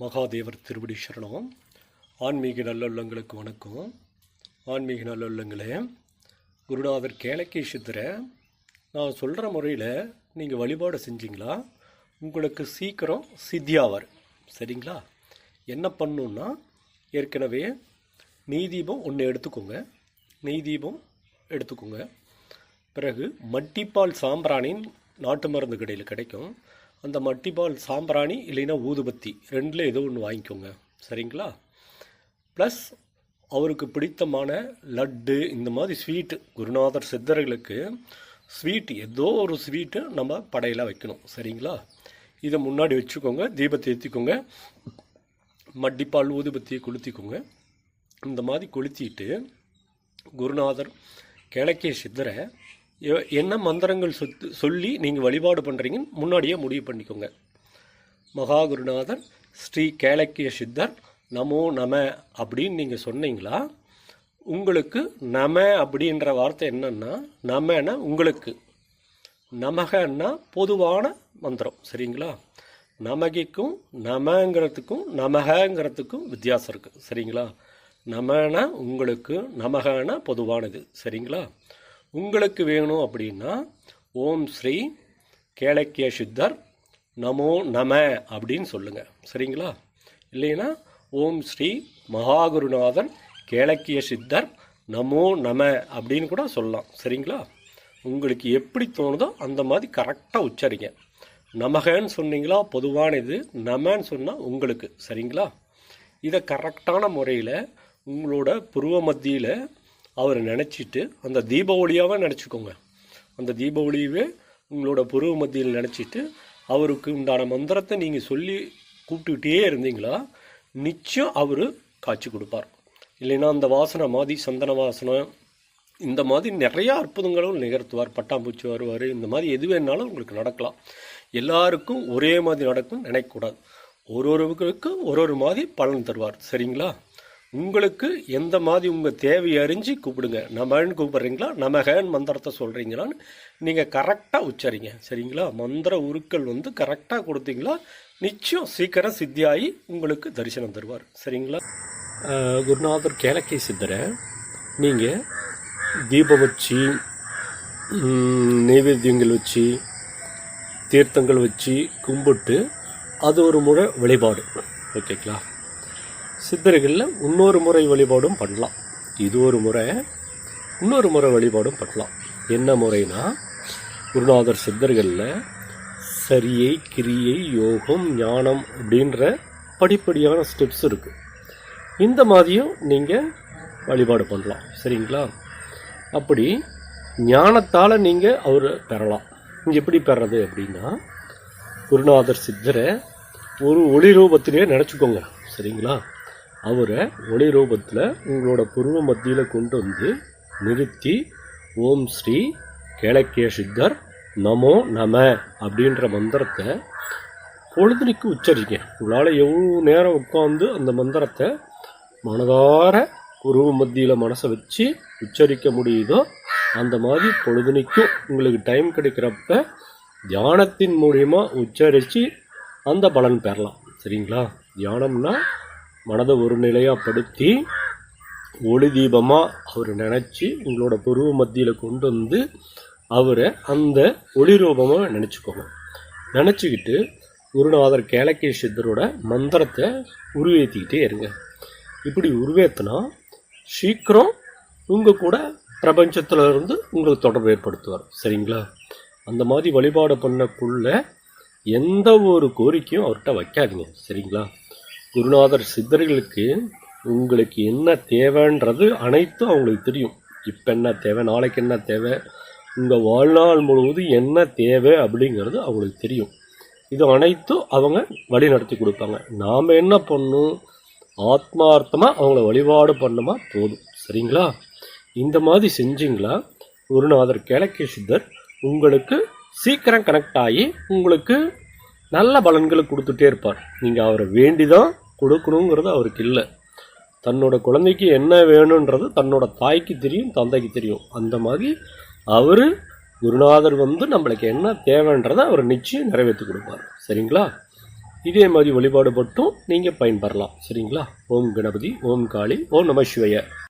மகாதேவர் திருவடி சரணம். ஆன்மீக நல்லுள்ளங்களுக்கு வணக்கம். ஆன்மீக நல்லுள்ளங்களே குருநாதர் கேளக்கை சித்தரை நான் சொல்கிற முறையில் நீங்கள் வழிபாடு செஞ்சிங்களா? உங்களுக்கு சீக்கிரம் சித்தியாவார் சரிங்களா? என்ன பண்ணணுன்னா ஏற்கனவே நெய் தீபம் ஒன்று எடுத்துக்கோங்க. நெய் தீபம் எடுத்துக்கோங்க. பிறகு மட்டிப்பால் சாம்பிராணின் நாட்டு மருந்து கடையில் கிடைக்கும். அந்த மட்டிப்பால் சாம்பிராணி இல்லைன்னா ஊதுபத்தி. ரெண்டில் ஏதோ ஒன்று வாங்கிக்கோங்க. சரிங்களா? ப்ளஸ் அவருக்கு பிடித்தமான லட்டு இந்த மாதிரி ஸ்வீட்டு குருநாதர் சித்தர்களுக்கு ஸ்வீட் ஏதோ ஒரு ஸ்வீட்டு நம்ம படையில் வைக்கணும். சரிங்களா? இதை முன்னாடி வச்சுக்கோங்க தீபத்தை ஏற்றிக்கோங்க மட்டிப்பால் ஊதுபத்தியை கொளுத்திக்கோங்க. இந்த மாதிரி கொளுத்திட்டு குருநாதர் கிழக்கே சித்தரை என்ன மந்திரங்கள் சொத்து சொல்லி நீங்கள் வழிபாடு பண்ணுறீங்கன்னு முன்னாடியே முடிவு பண்ணிக்கோங்க. மகாகுருநாதன் ஸ்ரீ கேளக்கிய சித்தர் நமோ நம அப்படின்னு நீங்கள் சொன்னீங்களா உங்களுக்கு நம அப்படின்ற வார்த்தை என்னன்னா நமனா உங்களுக்கு. நமகன்னா பொதுவான மந்திரம் சரிங்களா? நமகிக்கும் நமங்கிறதுக்கும் நமகங்கிறதுக்கும் வித்தியாசம் இருக்குது சரிங்களா? நமனா உங்களுக்கு நமகனா பொதுவானது சரிங்களா? உங்களுக்கு வேணும் அப்படின்னா ஓம் ஸ்ரீ கேளக்கிய சித்தர் நமோ நம அப்படின்னு சொல்லுங்கள் சரிங்களா? இல்லைன்னா ஓம் ஸ்ரீ மகாகுருநாதன் கேளக்கிய சித்தர் நமோ நம அப்படின்னு கூட சொல்லலாம். சரிங்களா? உங்களுக்கு எப்படி தோணுதோ அந்த மாதிரி கரெக்டாக உச்சரிங்க. நமகன்னு சொன்னீங்களா? பொதுவான இது நமன்னு சொன்னால் உங்களுக்கு. சரிங்களா? இதை கரெக்டான முறையில் உங்களோட புருவ மத்தியில் அவரை நினச்சிட்டு அந்த தீப ஒளியாகவே நினச்சிக்கோங்க. அந்த தீப ஒளியவே உங்களோட புருவ மத்தியில் நினச்சிட்டு அவருக்கு உண்டான மந்திரத்தை நீங்கள் சொல்லி கூப்பிட்டுக்கிட்டே இருந்தீங்களா நிச்சயம் அவர் காட்சி கொடுப்பார். இல்லைன்னா அந்த வாசனை மாதிரி சந்தன வாசனை இந்த மாதிரி நிறையா அற்புதங்களும் நிகழ்த்துவார். பட்டாம்பூச்சி வருவார் இந்த மாதிரி எது வேணாலும் உங்களுக்கு நடக்கலாம். எல்லாருக்கும் ஒரே மாதிரி நடக்கும் நினைக்கக்கூடாது. ஒரு ஒருவருக்கும் ஒரு ஒரு மாதிரி பலன் தருவார். சரிங்களா? உங்களுக்கு எந்த மாதிரி உங்கள் தேவையை அறிஞ்சு கூப்பிடுங்க. நமன்னு கூப்பிட்றீங்களா? நமகன் மந்திரத்தை சொல்கிறீங்களான்னு நீங்கள் கரெக்டாக உச்சரிங்க. சரிங்களா? மந்திர உருக்கள் வந்து கரெக்டாக கொடுத்தீங்களா? நிச்சயம் சீக்கிரம் சித்தியாகி உங்களுக்கு தரிசனம் தருவார். சரிங்களா? குருநாதர் கேலக்கை சித்தரை நீங்கள் தீபம் வச்சு நைவேத்தியங்கள் வச்சு தீர்த்தங்கள் வச்சு கும்பிட்டு அது ஒரு முறை வழிபாடு. ஓகேங்களா? சித்தர்களில் இன்னொரு முறை வழிபாடும் பண்ணலாம். இது ஒரு முறை இன்னொரு முறை வழிபாடும் பண்ணலாம். என்ன முறைனா குருநாதர் சித்தர்களில் சரியை கிரியை யோகம் ஞானம் அப்படின்ற படிப்படியான ஸ்டெப்ஸ் இருக்குது இந்த மாதிரியும் நீங்கள் வழிபாடு பண்ணலாம். சரிங்களா? அப்படி ஞானத்தால் நீங்கள் அவரை பெறலாம். எப்படி பெறது அப்படின்னா குருநாதர் சித்தரை ஒரு ஒளி ரூபத்திலேயே நினச்சிக்கோங்க. சரிங்களா? அவரை ஒளி ரூபத்தில் உங்களோட புருவ மத்தியில் கொண்டு வந்து நிறுத்தி ஓம் ஸ்ரீ கேளக்கிய சித்தர் நமோ நம அப்படின்ற மந்திரத்தை பொழுதுனிக்கு உச்சரிங்க. உங்களால் எவ்வளோ நேரம் உட்காந்து அந்த மந்திரத்தை மனதார உருவ மத்தியில் மனசை வச்சு உச்சரிக்க முடியுதோ அந்த மாதிரி பொழுதுனிக்கும் உங்களுக்கு டைம் கிடைக்கிறப்ப தியானத்தின் மூலியமாக உச்சரித்து அந்த பலன் பெறலாம். சரிங்களா? தியானம்னா மனதை ஒரு நிலையாக படுத்தி ஒளி தீபமாக அவர் நினச்சி உங்களோட புருவ மத்தியில் கொண்டு வந்து அவரை அந்த ஒளி ரூபமாக நினச்சிக்கோங்க. நினச்சிக்கிட்டு குருநாதர் கேளக்கிய சித்தரோட மந்திரத்தை உருவேற்றிக்கிட்டே இருங்க. இப்படி உருவேற்றினா சீக்கிரம் உங்கள் கூட பிரபஞ்சத்தில் இருந்து உங்களுக்கு தொடர்பு ஏற்படுத்துவார். சரிங்களா? அந்த மாதிரி வழிபாடு பண்ணக்குள்ள எந்த ஒரு கோரிக்கையும் அவர்கிட்ட வைக்காதீங்க. சரிங்களா? குருநாதர் சித்தர்களுக்கு உங்களுக்கு என்ன தேவைன்றது அனைத்தும் அவங்களுக்கு தெரியும். இப்போ என்ன தேவை நாளைக்கு என்ன தேவை உங்கள் வாழ்நாள் முழுவதும் என்ன தேவை அப்படிங்கிறது அவங்களுக்கு தெரியும். இது அனைத்தும் அவங்க வழி நடத்தி கொடுப்பாங்க. நாம் என்ன பண்ணும் ஆத்மார்த்தமாக அவங்கள வழிபாடு பண்ணோமா போதும். சரிங்களா? இந்த மாதிரி செஞ்சிங்களா? குருநாதர் கிழக்கிய சித்தர் உங்களுக்கு சீக்கிரம் கனெக்ட் ஆகி உங்களுக்கு நல்ல பலன்களை கொடுத்துட்டே இருப்பார். நீங்கள் அவரை வேண்டி தான் கொடுக்கணுங்கிறது அவருக்கு இல்லை. தன்னோட குழந்தைக்கு என்ன வேணுன்றது தன்னோட தாய்க்கு தெரியும் தந்தைக்கு தெரியும். அந்த மாதிரி அவர் குருநாதர் வந்து நம்மளுக்கு என்ன தேவைன்றதை அவர் நிச்சயம் நிறைவேற்றி கொடுப்பார். சரிங்களா? இதே மாதிரி வழிபாடு மட்டும் நீங்கள் பயன்பெறலாம். சரிங்களா? ஓம் கணபதி ஓம் காளி ஓம் நம சிவய.